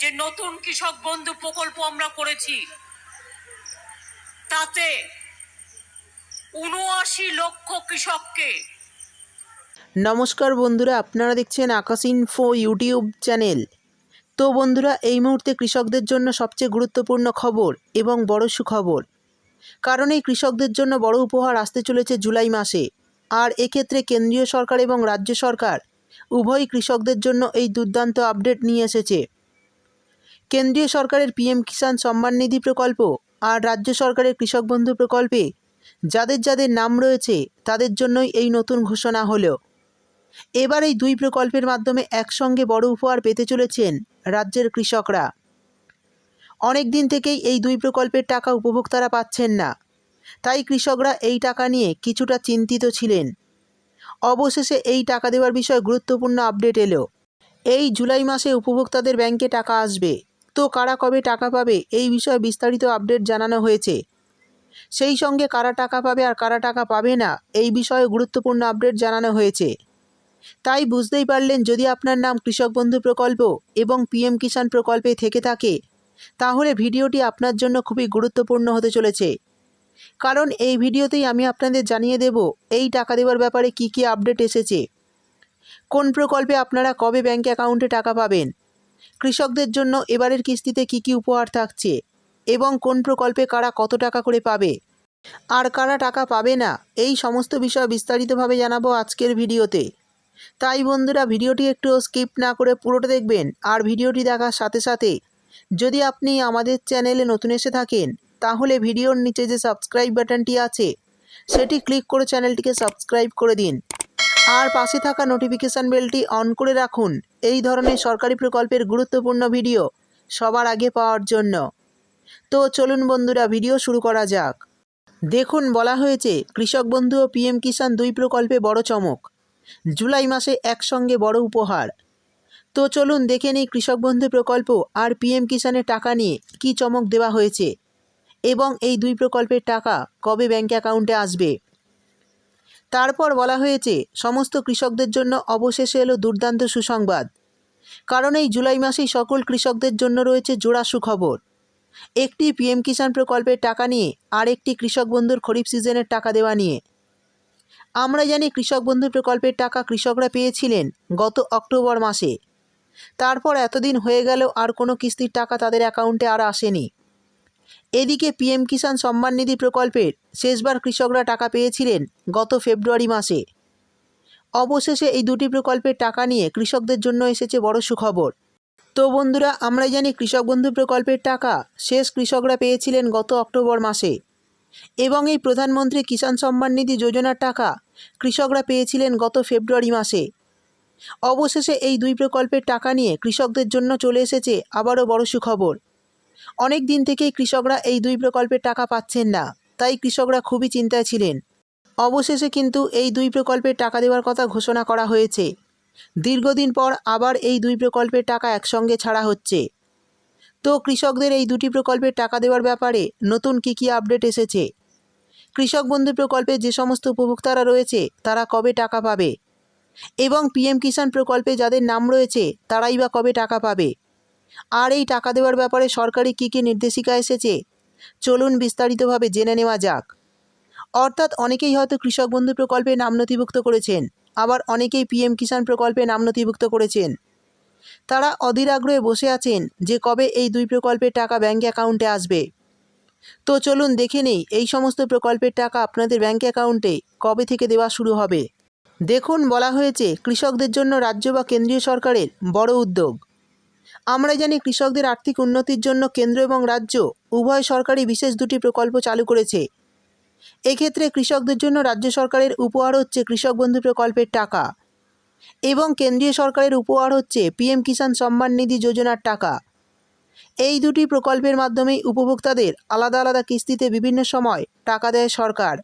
যে নতুন কৃষক বন্ধু প্রকল্প আমরা করেছি, তাতে উনআশি লক্ষ কৃষককে নমস্কার বন্ধুরা, আপনারা দেখছেন আকাশ ইনফো ইউটিউব চ্যানেল তো বন্ধুরা, এই মুহূর্তে কৃষকদের জন্য সবচেয়ে গুরুত্বপূর্ণ খবর এবং বড় সুখবর। কারণ এই কৃষকদের জন্য বড় উপহার আসতে চলেছে জুলাই মাসে। আর এক্ষেত্রে কেন্দ্রীয় সরকার এবং রাজ্য সরকার উভয়ই কৃষকদের জন্য এই দুর্দান্ত আপডেট নিয়ে এসেছে। কেন্দ্রীয় সরকারের পিএম কিষাণ সম্মান নিধি প্রকল্প আর রাজ্য সরকারের কৃষক বন্ধু প্রকল্পে যাদের যাদের নাম রয়েছে তাদের জন্যই এই নতুন ঘোষণা হলো। এবার এই দুই প্রকল্পের মাধ্যমে একসঙ্গে বড় উপহার পেতে চলেছেন রাজ্যের কৃষকরা। অনেক দিন থেকেই এই দুই প্রকল্পের টাকা উপভোক্তারা পাচ্ছেন না। তাই কৃষকরা এই টাকা নিয়ে কিছুটা চিন্তিত ছিলেন। অবশেষে এই টাকা দেওয়ার বিষয়ে গুরুত্বপূর্ণ আপডেট এলো। এই জুলাই মাসে উপভোক্তাদের ব্যাংকে টাকা আসবে। কারা কবে টাকা পাবে? এই বিষয়ে বিস্তারিত আপডেট জানানো হয়েছে। সেই সঙ্গে কারা টাকা পাবে আর কারা টাকা পাবে না, এই বিষয়ে গুরুত্বপূর্ণ আপডেট জানানো হয়েছে। তাই বুঝতেই পারলেন, যদি আপনার নাম কৃষক বন্ধু প্রকল্প এবং পিএম কিষাণ প্রকল্পে থেকে থাকে, তাহলে ভিডিওটি আপনার জন্য খুবই গুরুত্বপূর্ণ হতে চলেছে। কারণ এই ভিডিওতেই আমি আপনাদের জানিয়ে দেব, এই টাকা দেওয়ার ব্যাপারে কি কি আপডেট এসেছে। কোন প্রকল্পে আপনারা কবে ব্যাঙ্ক অ্যাকাউন্টে টাকা পাবেন? কৃষকদের জন্য এবারের কিস্তিতে কি কি উপহার থাকছে? এবং কোন প্রকল্পে কারা কত টাকা করে পাবে? আর কারা টাকা পাবে না? এই সমস্ত বিষয় বিস্তারিতভাবে জানাব আজকের ভিডিওতে। তাই বন্ধুরা, ভিডিওটি একটু স্কিপ না করে পুরোটা দেখবেন আর ভিডিওটি দেখার সাথে সাথে যদি আপনি আমাদের চ্যানেলে নতুন এসে থাকেন, তাহলে ভিডিওর নিচে যে সাবস্ক্রাইব বাটনটি আছে, সেটি ক্লিক করে চ্যানেলটিকে সাবস্ক্রাইব করে দিন। আর পাশে থাকা নোটিফিকেশান বেলটি অন করে রাখুন। এই ধরনের সরকারি প্রকল্পের গুরুত্বপূর্ণ ভিডিও সবার আগে পাওয়ার জন্য। তো চলুন বন্ধুরা, ভিডিও শুরু করা যাক। দেখুন, বলা হয়েছে, কৃষক বন্ধু ও পিএম কিষাণ দুই প্রকল্পে বড় চমক। জুলাই মাসে একসঙ্গে বড় উপহার। তো চলুন, দেখে নিই কৃষক বন্ধু প্রকল্প আর পিএম কিষাণের টাকা নিয়ে কী চমক দেওয়া হয়েছে। এবং এই দুই প্রকল্পের টাকা কবে ব্যাঙ্ক অ্যাকাউন্টে আসবে? তারপর বলা হয়েছে, সমস্ত কৃষকদের জন্য অবশেষে এলো দুর্দান্ত সুসংবাদ। কারণ এই জুলাই মাসেই সকল কৃষকদের জন্য রয়েছে জোড়া সুখবর। একটি পিএম কিষাণ প্রকল্পের টাকা নিয়ে আর একটি কৃষক বন্ধুর খরিফ সিজনের টাকা দেওয়া নিয়ে। আমরা জানি কৃষক বন্ধু প্রকল্পের টাকা কৃষকরা পেয়েছিলেন গত অক্টোবর মাসে। তারপর এতদিন হয়ে গেল আর কোনো কিস্তির টাকা তাদের অ্যাকাউন্টে আর আসেনি। এদিকে পিএম কিষাণ সম্মান নিধি প্রকল্পের শেষবার কৃষকরা টাকা পেয়েছিলেন গত ফেব্রুয়ারি মাসে। অবশেষে এই দুটি প্রকল্পের টাকা নিয়ে কৃষকদের জন্য এসেছে বড় সুখবর। তো বন্ধুরা আমরা জানি কৃষক বন্ধু প্রকল্পের টাকা শেষ কৃষকরা পেয়েছিলেন গত অক্টোবর মাসে। এবং এই প্রধানমন্ত্রী কিষাণ সম্মান নিধি যোজনার টাকা কৃষকরা পেয়েছিলেন গত ফেব্রুয়ারি মাসে। অবশেষে এই দুই প্রকল্পের টাকা নিয়ে কৃষকদের জন্য চলে এসেছে আবারও বড় সুখবর। অনেক দিন থেকেই কৃষকরা এই দুই প্রকল্পের টাকা পাচ্ছেন না, তাই কৃষকরা খুবই চিন্তায় ছিলেন। অবশেষে কিন্তু এই দুই প্রকল্পের টাকা দেওয়ার কথা ঘোষণা করা হয়েছে। দীর্ঘদিন পর আবার এই দুই প্রকল্পের টাকা একসঙ্গে ছাড়া হচ্ছে। তো কৃষকদের এই দুটি প্রকল্পের টাকা দেওয়ার ব্যাপারে নতুন কী কী আপডেট এসেছে? কৃষক বন্ধু প্রকল্পে যে সমস্ত উপভোক্তারা রয়েছে, তারা কবে টাকা পাবে? এবং পিএম কিষাণ প্রকল্পে যাদের নাম রয়েছে, তারাই বা কবে টাকা পাবে? আর এই টাকা দেওয়ার ব্যাপারে সরকারি কী কী নির্দেশিকা এসেছে? চলুন বিস্তারিতভাবে জেনে নেওয়া যাক। অর্থাৎ অনেকেই হয়তো কৃষক বন্ধু প্রকল্পে নাম নথিভুক্ত করেছেন, আবার অনেকেই পিএম কিষাণ প্রকল্পে নাম নথিভুক্ত করেছেন। তারা অধীর আগ্রহে বসে আছেন যে কবে এই দুই প্রকল্পের টাকা ব্যাঙ্ক অ্যাকাউন্টে আসবে। তো চলুন দেখে নেই এই সমস্ত প্রকল্পের টাকা আপনাদের ব্যাঙ্ক অ্যাকাউন্টে কবে থেকে দেওয়া শুরু হবে। দেখুন বলা হয়েছে কৃষকদের জন্য রাজ্য বা কেন্দ্রীয় সরকারের বড় উদ্যোগ। আমরা জানি কৃষকদের আর্থিক উন্নতির জন্য কেন্দ্র এবং রাজ্য উভয় সরকারই বিশেষ দুটি প্রকল্প চালু করেছে। এক্ষেত্রে কৃষকদের জন্য রাজ্য সরকারের উপহার হচ্ছে কৃষক বন্ধু প্রকল্পের টাকা এবং কেন্দ্রীয় সরকারের উপহার হচ্ছে পিএম কিষাণ সম্মান নিধি যোজনার টাকা। এই দুটি প্রকল্পের মাধ্যমেই উপভোক্তাদের আলাদা আলাদা কিস্তিতে বিভিন্ন সময় টাকা দেয় সরকার।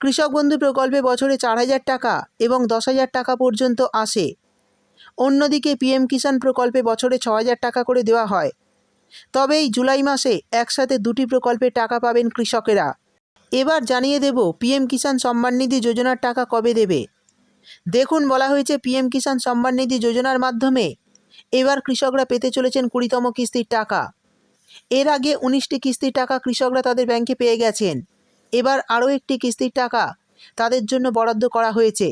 কৃষক বন্ধু প্রকল্পে বছরে চার হাজার টাকা এবং দশ হাজার টাকা পর্যন্ত আসে। অন্যদিকে পিএম কিষাণ প্রকল্পে বছরে ছ হাজার টাকা করে দেওয়া হয়। তবে এই জুলাই মাসে একসাথে দুটি প্রকল্পের টাকা পাবেন কৃষকেরা। এবার জানিয়ে দেব পিএম কিষাণ সম্মান নিধি যোজনার টাকা কবে দেবে। দেখুন, বলা হয়েছে পিএম কিষাণ সম্মান নিধি যোজনার মাধ্যমে এবার কৃষকরা পেতে চলেছেন কুড়িতম কিস্তির টাকা। এর আগে উনিশটি কিস্তির টাকা কৃষকরা তাদের ব্যাংকে পেয়ে গেছেন। এবার আরও একটি কিস্তির টাকা তাদের জন্য বরাদ্দ করা হয়েছে।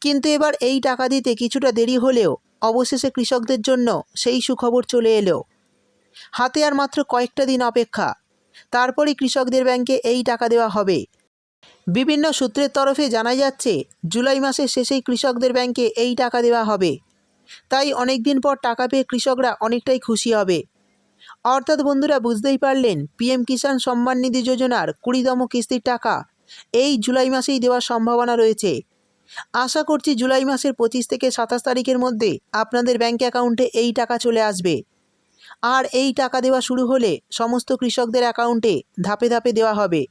কিন্তু এবার এই টাকা দিতে কিছুটা দেরি হলেও অবশেষে কৃষকদের জন্য সেই সুখবর চলে এলো। হাতে আর মাত্র কয়েকটা দিন অপেক্ষা। তারপরই কৃষকদের ব্যাংকে এই টাকা দেওয়া হবে। বিভিন্ন সূত্রের তরফে জানা যাচ্ছে, জুলাই মাসের শেষেই কৃষকদের ব্যাংকে এই টাকা দেওয়া হবে। তাই অনেক দিন পর টাকা পেয়ে কৃষকরা অনেকটাই খুশি হবে। অর্থাৎ বন্ধুরা, বুঝতেই পারলেন, পিএম কিষাণ সম্মান নিধি যোজনার কুড়িতম কিস্তির টাকা এই জুলাই মাসেই দেওয়ার সম্ভাবনা রয়েছে। আশা করছি জুলাই মাসের পঁচিশ থেকে সাতাশ তারিখের মধ্যে আপনাদের ব্যাঙ্ক অ্যাকাউন্টে এই টাকা চলে আসবে। আর এই টাকা দেওয়া শুরু হলে সমস্ত কৃষকদের অ্যাকাউন্টে ধাপে ধাপে দেওয়া হবে।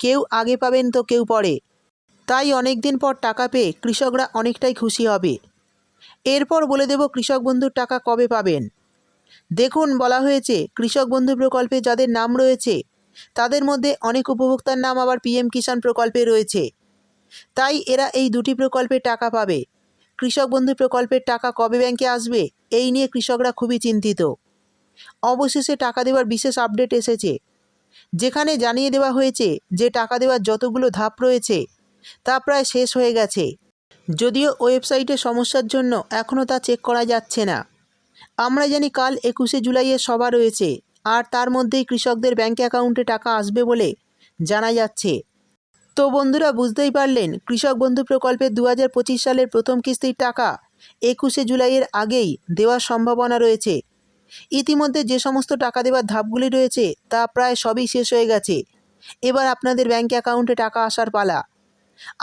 কেউ আগে পাবেন তো কেউ পরে। তাই অনেক দিন পর টাকা পেয়ে কৃষকরা অনেকটাই খুশি হবে। এরপর বলে দেব কৃষক বন্ধুর টাকা কবে পাবেন। দেখুন বলা হয়েছে কৃষক বন্ধু প্রকল্পে যাদের নাম রয়েছে, তাদের মধ্যে অনেক উপভোক্তার নাম আবার পিএম কিষাণ প্রকল্পে রয়েছে। তাই এরা এই দুটি প্রকল্পের টাকা পাবে। কৃষক বন্ধু প্রকল্পের টাকা কবে ব্যাংকে আসবে, এই নিয়ে কৃষকরা খুবই চিন্তিত। অবশেষে টাকা দেওয়ার বিশেষ আপডেট এসেছে। যেখানে জানিয়ে দেওয়া হয়েছে যে টাকা দেওয়ার যতগুলো ধাপ রয়েছে, তা প্রায় শেষ হয়ে গেছে। যদিও ওয়েবসাইটে সমস্যার জন্য এখনও তা চেক করা যাচ্ছে না। আমরা জানি কাল একুশে জুলাইয়ের সভা রয়েছে, আর তার মধ্যেই কৃষকদের ব্যাঙ্ক অ্যাকাউন্টে টাকা আসবে বলে জানা যাচ্ছে। তো বন্ধুরা বুঝতেই পারলেন, কৃষক বন্ধু প্রকল্পের দু হাজার পঁচিশ সালের প্রথম কিস্তির টাকা একুশে জুলাইয়ের আগেই দেওয়ার সম্ভাবনা রয়েছে। ইতিমধ্যে যে সমস্ত টাকা দেওয়ার ধাপগুলি রয়েছে, তা প্রায় সবই শেষ হয়ে গেছে। এবার আপনাদের ব্যাঙ্ক অ্যাকাউন্টে টাকা আসার পালা।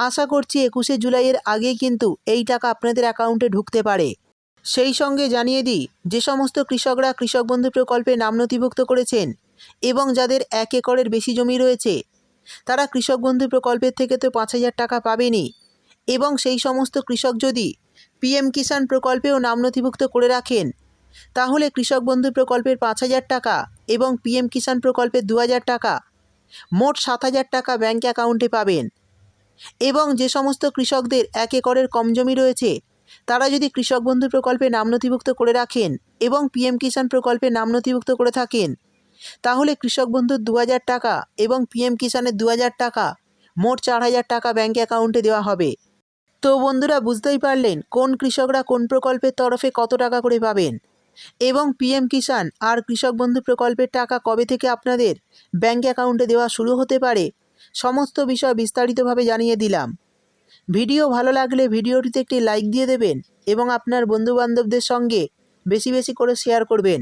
আশা করছি একুশে জুলাইয়ের আগেই কিন্তু এই টাকা আপনাদের অ্যাকাউন্টে ঢুকতে পারে। সেই সঙ্গে জানিয়ে দিই, যে সমস্ত কৃষকরা কৃষক বন্ধু প্রকল্পে নাম নথিভুক্ত করেছেন এবং যাদের এক একরের বেশি জমি রয়েছে তারা কৃষক বন্ধু প্রকল্পের থেকে তো পাঁচ হাজার টাকা পাবেনই এবং সেই সমস্ত কৃষক যদি পিএম কিষাণ প্রকল্পেও নাম নথিভুক্ত করে রাখেন, তাহলে কৃষক বন্ধু প্রকল্পের পাঁচ হাজার টাকা এবং পিএম কিষাণ প্রকল্পের দু হাজার টাকা, মোট সাত হাজার টাকা ব্যাঙ্ক অ্যাকাউন্টে পাবেন। এবং যে সমস্ত কৃষকদের এক একরের কম জমি রয়েছে, তারা যদি কৃষক বন্ধু প্রকল্পে নাম নথিভুক্ত করে রাখেন এবং পিএম কিষাণ প্রকল্পে নাম নথিভুক্ত করে থাকেন তাহলে কৃষক বন্ধুর দু হাজার টাকা এবং পিএম কিষাণের দু টাকা, মোট চার হাজার টাকা ব্যাঙ্ক অ্যাকাউন্টে দেওয়া হবে। তো বন্ধুরা, বুঝতেই পারলেন কোন কৃষকরা কোন প্রকল্পের তরফে কত টাকা করে পাবেন। এবং পিএম কিষাণ আর কৃষক বন্ধু প্রকল্পের টাকা কবে থেকে আপনাদের ব্যাঙ্ক অ্যাকাউন্টে দেওয়া শুরু হতে পারে, সমস্ত বিষয় বিস্তারিতভাবে জানিয়ে দিলাম। ভিডিও ভালো লাগলে ভিডিওটিতে একটি লাইক দিয়ে দেবেন এবং আপনার বন্ধুবান্ধবদের সঙ্গে বেশি বেশি করে শেয়ার করবেন।